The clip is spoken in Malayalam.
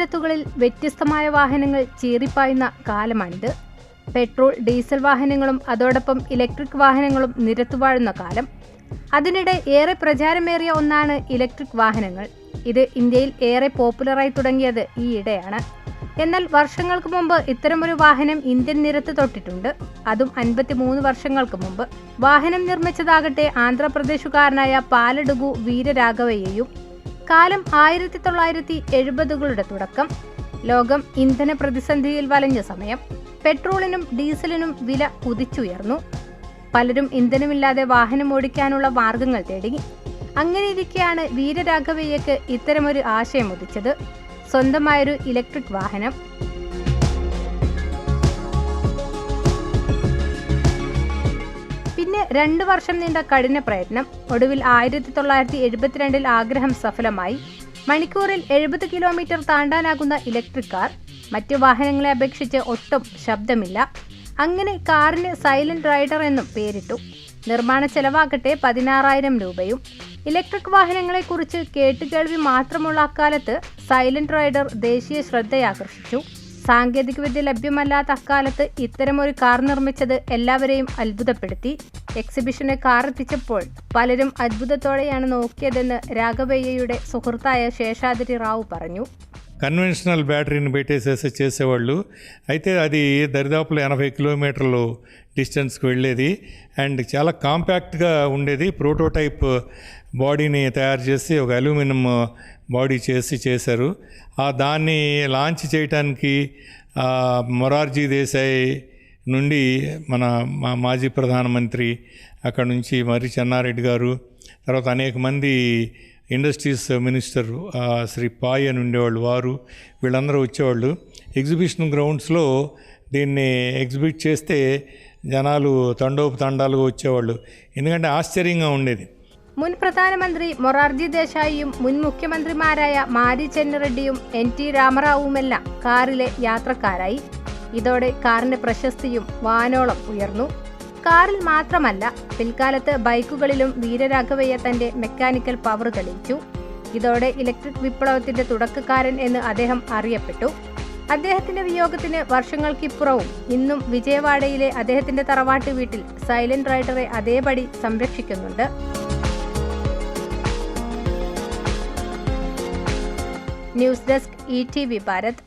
റോഡുകളിൽ വ്യത്യസ്തമായ വാഹനങ്ങൾ ചീറിപ്പായുന്ന കാലമാണിത്. പെട്രോൾ ഡീസൽ വാഹനങ്ങളും അതോടൊപ്പം ഇലക്ട്രിക് വാഹനങ്ങളും നിരത്തുവാഴുന്ന കാലം. അതിനിടെ ഏറെ പ്രചാരമേറിയ ഒന്നാണ് ഇലക്ട്രിക് വാഹനങ്ങൾ. ഇത് ഇന്ത്യയിൽ ഏറെ പോപ്പുലറായി തുടങ്ങിയത് ഈയിടെയാണ്. എന്നാൽ വർഷങ്ങൾക്ക് മുമ്പ് ഇത്തരമൊരു വാഹനം ഇന്ത്യൻ നിരത്ത് തൊട്ടിട്ടുണ്ട്. അതും അൻപത്തിമൂന്ന് വർഷങ്ങൾക്ക് മുമ്പ്. വാഹനം നിർമ്മിച്ചതാകട്ടെ ആന്ധ്രാപ്രദേശുകാരനായ പാലടുഗു വീരരാഘവയ്യയും കാലം ആയിരത്തി തൊള്ളായിരത്തി എഴുപതുകളുടെ തുടക്കം. ലോകം ഇന്ധന പ്രതിസന്ധിയിൽ വലഞ്ഞ സമയം. പെട്രോളിനും ഡീസലിനും വില കുതിച്ചുയർന്നു. പലരും ഇന്ധനമില്ലാതെ വാഹനം ഓടിക്കാനുള്ള മാർഗങ്ങൾ തേടി. അങ്ങനെയിരിക്കെയാണ് വീരരാഘവയ്യക്ക് ഇത്തരമൊരു ആശയം ഉദിച്ചത്. സ്വന്തമായൊരു ഇലക്ട്രിക് വാഹനം. രണ്ട് വർഷം നീണ്ട കഠിന പ്രയത്നം. ഒടുവിൽ ആയിരത്തി തൊള്ളായിരത്തി എഴുപത്തിരണ്ടിൽ ആഗ്രഹം സഫലമായി. മണിക്കൂറിൽ എഴുപത് കിലോമീറ്റർ താണ്ടാനാകുന്ന ഇലക്ട്രിക് കാർ. മറ്റു വാഹനങ്ങളെ അപേക്ഷിച്ച് ഒട്ടും ശബ്ദമില്ല. അങ്ങനെ കാറിന് സൈലന്റ് റൈഡർ എന്നും പേരിട്ടു. നിർമ്മാണ ചെലവാകട്ടെ പതിനാറായിരം രൂപയും. ഇലക്ട്രിക് വാഹനങ്ങളെക്കുറിച്ച് കേട്ടുകേൾവി മാത്രമുള്ള അക്കാലത്ത് സൈലന്റ് റൈഡർ ദേശീയ ശ്രദ്ധയാകർഷിച്ചു. സാങ്കേതികവിദ്യ ലഭ്യമല്ലാത്ത അക്കാലത്ത് ഇത്തരമൊരു കാർ നിർമ്മിച്ചത് എല്ലാവരെയും അത്ഭുതപ്പെടുത്തി. എക്സിബിഷന് കാർ എത്തിച്ചപ്പോൾ പലരും അത്ഭുതത്തോടെയാണ് നോക്കിയതെന്ന് രാഘവയ്യയുടെ സുഹൃത്തായ ശേഷാദരി റാവു പറഞ്ഞു. కన్వెన్షనల్ బ్యాటరీని పెట్టేసేసి చేసేవాళ్ళు. అయితే అది దరిదాపులో ఎనభై కిలోమీటర్లు డిస్టెన్స్కి వెళ్ళేది. అండ్ చాలా కాంపాక్ట్గా ఉండేది. ప్రోటోటైప్ బాడీని తయారు చేసి ఒక అల్యూమినియం బాడీ చేసి చేశారు. ఆ దాన్ని లాంచ్ చేయటానికి మొరార్జీ దేశాయ్ నుండి మన మా మాజీ ప్రధానమంత్రి అక్కడ నుంచి మరి చెన్నారెడ్డి గారు తర్వాత అనేక మంది ఇండస్ట్రీస్ మినిస్టర్ ఆ, శ్రీ పాయ్ అని ఉండేవాళ్ళు వారు వీళ్ళందరూ వచ్చేవాళ్ళు ఎగ్జిబిషన్ గ్రౌండ్స్లో దీన్ని ఎగ్జిబిట్ చేస్తే జనాలు తండోపు తండాలుగా వచ్చేవాళ్ళు ఎందుకంటే ఆశ్చర్యంగా ఉండేది മുൻ പ്രധാനമന്ത്രി മൊറാർജി ദേശായിയും മുൻ മുഖ്യമന്ത്രിമാരായ മാരി ചെന്നിറെഡ്ഡിയും എൻ ടി രാമറാവുമെല്ലാം കാറിലെ യാത്രക്കാരായി ഇതോടെ കാറിന്റെ പ്രശസ്തിയും വാനോളം ഉയർന്നു കാറിൽ മാത്രമല്ല പിൽക്കാലത്ത് ബൈക്കുകളിലും വീരരാഘവയ്യ തന്റെ മെക്കാനിക്കൽ പവർ തെളിയിച്ചു. ഇതോടെ ഇലക്ട്രിക് വിപ്ലവത്തിന്റെ തുടക്കക്കാരൻ എന്ന് അദ്ദേഹം അറിയപ്പെട്ടു. അദ്ദേഹത്തിന്റെ വിയോഗത്തിന് വർഷങ്ങൾക്കിപ്പുറവും ഇന്നും വിജയവാഡയിലെ അദ്ദേഹത്തിന്റെ തറവാട്ട് വീട്ടിൽ സൈലന്റ് റൈഡറെ അതേപടി സംരക്ഷിക്കുന്നുണ്ട്. News desk E T V Bharat.